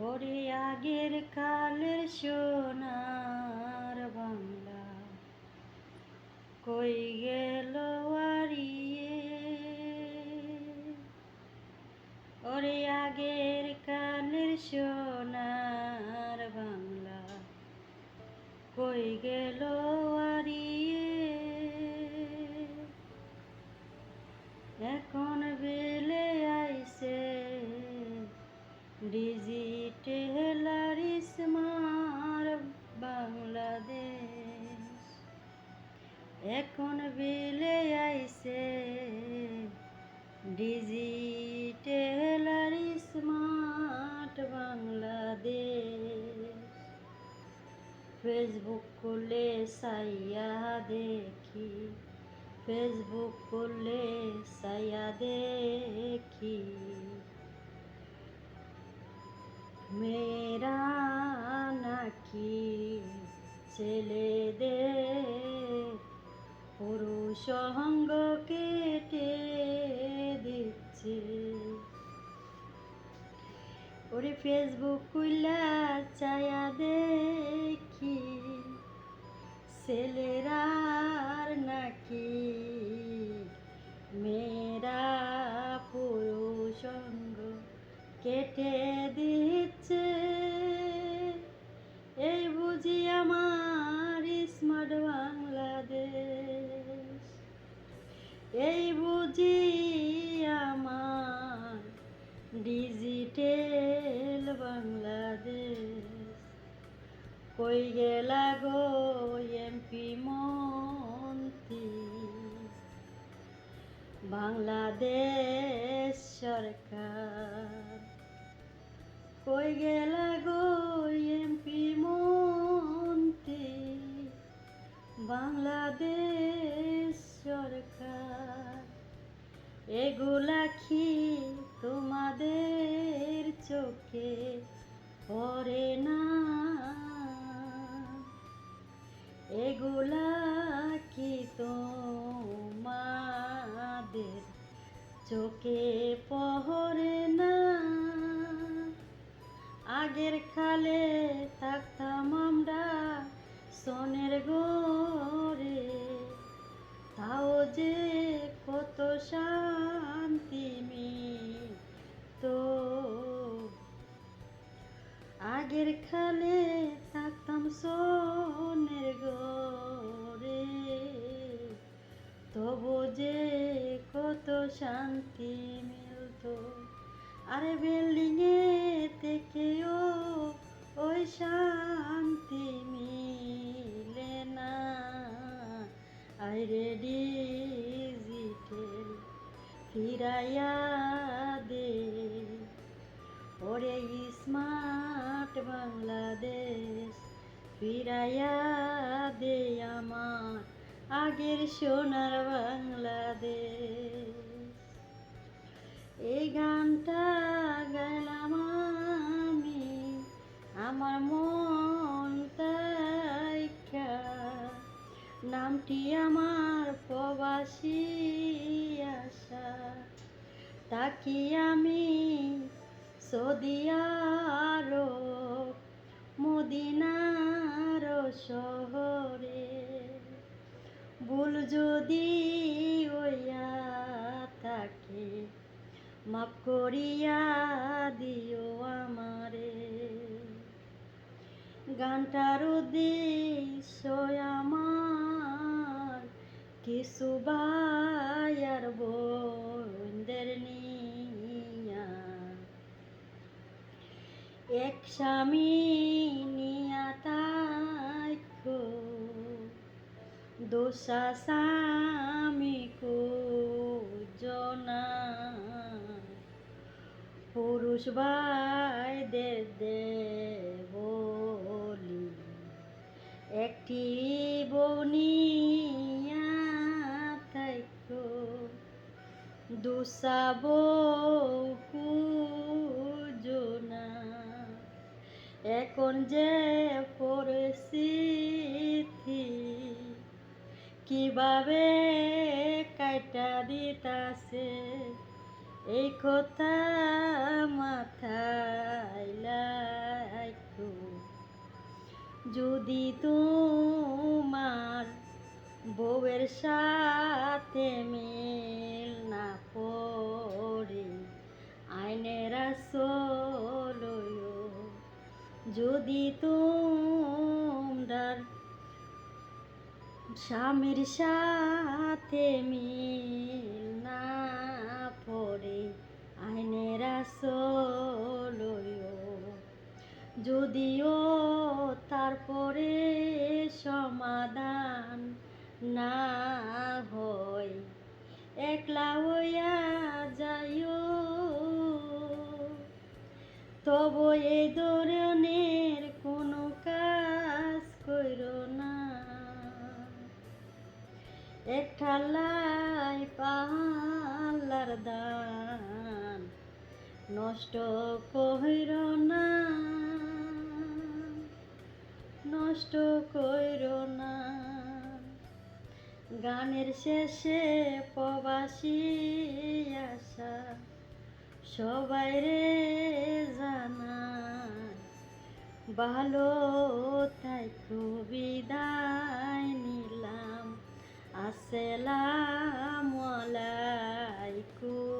ওরে আগের কালের সোনার বাংলা। কই গেল আরিয়ে? ওরে আগের কালের সোনার বাংলা। কই গেল আরিয়ে? এখন বেলে আইছে ডিজিটাল এখন বেলে আইছে ডিজিটাল আর স্মার্ট বাংলাদেশ। ফেসবুক খুলে সাইয়া দেখি, ফেসবুক খুলে সাইয়া দেখি। মেয়েরা নাকি ছেলেদের অঙ্গ কেটে দিচ্ছে। ওরে ফেসবুক খুলা চায়া দেখি ছেলেরার নাকি কই গেলা গো এমপি মন্ত্রী বাংলাদেশ সরকার কই গেলা গো এমপি মন্ত্রী বাংলাদেশ সরকার এগুলা কি তোমাদের চোখে পড়ে না এগুলা কি তোমাদের চোখে পহরে না? আগের খালে থাকতাম আমরা সোনের গড়ে তাও যে কত শান্তি তো আগের খালে শান্তি মিলতো। আরে বিল্ডিংয়ে থেকেও ওই শান্তি মিলে না। আরে ডিজিটাল ফিরাইয়া দে। ওরে স্মার্ট বাংলাদেশ, ফিরাইয়া দে আমার আগের সোনার বাংলাদেশ। এই গানটা গাইলাম আমি, আমার মন নামটি আমার প্রবাসী আশা তাকি আমি সদিয়ার মদিনার শহরে? ভুল যদি মাফ করিয়া দিও আমারে। গানটার উদ্দেশ্য আমার কিছু বায়ার বন্ধের নিয়া। এক স্বামী নিয়া তাইকো দোষা স্বামী কো জনা পুরুষ ভাই দে বলি একটি বনিয়া দুসাবো এখন যে পরিস্থিতি কীভাবে কাটা দিতাছে? এই কথা মাথায় লাইকো যদি তোমার বউয়ের সাথে মিল না পড়ে, আইনের সলয় যদি তোমার স্বামীর সাথে মিল আসলয়ো যদিও তারপরে সমাধান না হয়, একলা হইয়া যাইও। তবু এই ধরনের কোনো কাজ কইর না। একটা লাই পাহালার দান নষ্ট কইর না, নষ্ট কইর না। গানের শেষে প্রবাসী আশা সবাই রে জানা ভালো তাই বিদায় নিলাম। আসসালামু আলাইকুম।